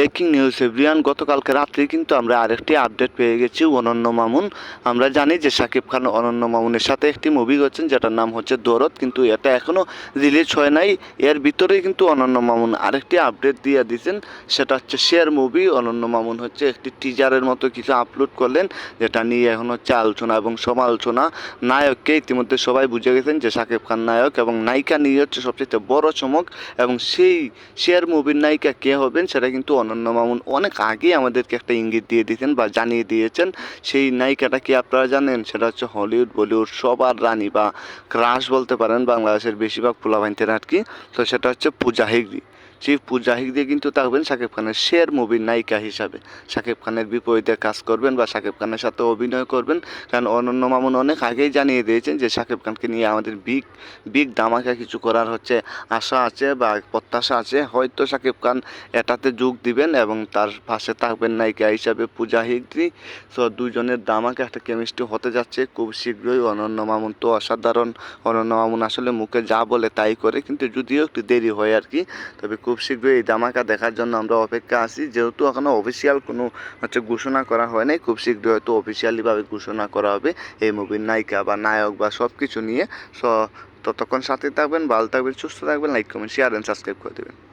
Breaking news everyone গতকালকে রাত্রে কিন্তু আমরা আরেকটি আপডেট পেয়ে গেছি, অনন্য মামুন। আমরা জানি যে শাকিব খান অনন্য মামুনের সাথে একটি মুভি করছেন, যেটার নাম হচ্ছে দরদ কিন্তু এটা এখনও রিলিজ হয় নাই। এর ভিতরেই কিন্তু অনন্য মামুন আরেকটি আপডেট দিয়ে দিয়েছেন, সেটা হচ্ছে শেয়ার মুভি অনন্য মামুন হচ্ছে একটি টিজারের মতো কিছু আপলোড করলেন, যেটা নিয়ে এখন হচ্ছে আলোচনা এবং সমালোচনা। নায়ককে ইতিমধ্যে সবাই বুঝে গেছেন যে শাকিব খান নায়ক এবং নায়িকা নিয়ে হচ্ছে সবচেয়ে বড় চমক, এবং সেই শেয়ার মুভির নায়িকা কে হবেন, সেটা কিন্তু অনন্য মামুন অনেক আগেই আমাদেরকে একটা ইঙ্গিত দিয়ে দিতেন বা জানিয়ে দিয়েছেন। সেই নায়িকাটা কি আপনারা জানেন? সেটা হচ্ছে হলিউড, বলিউড সবার রানী বা ক্রাশ বলতে পারেন বাংলাদেশের বেশিরভাগ পোলাভাইনদের আর কি তো সেটা হচ্ছে পূজা হেগড়ি। সেই পূজা দিয়ে কিন্তু থাকবেন শাকিব খানের শের মুভির নায়িকা হিসাবে। শাকিব খানের বিপরীতে কাজ করবেন বা শাকিব খানের সাথে অভিনয় করবেন। কারণ অনন্য মামুন অনেক আগেই জানিয়ে দিয়েছেন যে শাকিব খানকে নিয়ে আমাদের বিগ বিগ ধামাকা কিছু করার হচ্ছে আশা আছে বা প্রত্যাশা আছে। হয়তো শাকিব খান এটাতে যোগ দিবেন এবং তার পাশে থাকবেন নায়িকা হিসাবে পূজা হেগড়ি তো দুজনের দামাকে একটা কেমিস্ট্রি হতে যাচ্ছে খুব শীঘ্রই। অনন্য মামুন তো অসাধারণ। অনন্য মামুন আসলে মুখে যা বলে তাই করে, কিন্তু যদিও একটু দেরি হয় আর কি, তবে খুব শীঘ্রই এই ধামাকা দেখার জন্য আমরা অপেক্ষা আছি। যেহেতু এখনও অফিসিয়াল কোনো হচ্ছে ঘোষণা করা হয় নাই, খুব শীঘ্রই হয়তো অফিসিয়ালিভাবে ঘোষণা করা হবে এই মুভির নায়িকা বা নায়ক বা সব কিছু নিয়ে। স ততক্ষণ সাথে থাকবেন, ভালো থাকবেন, সুস্থ থাকবেন like comment share and subscribe করে দেবেন।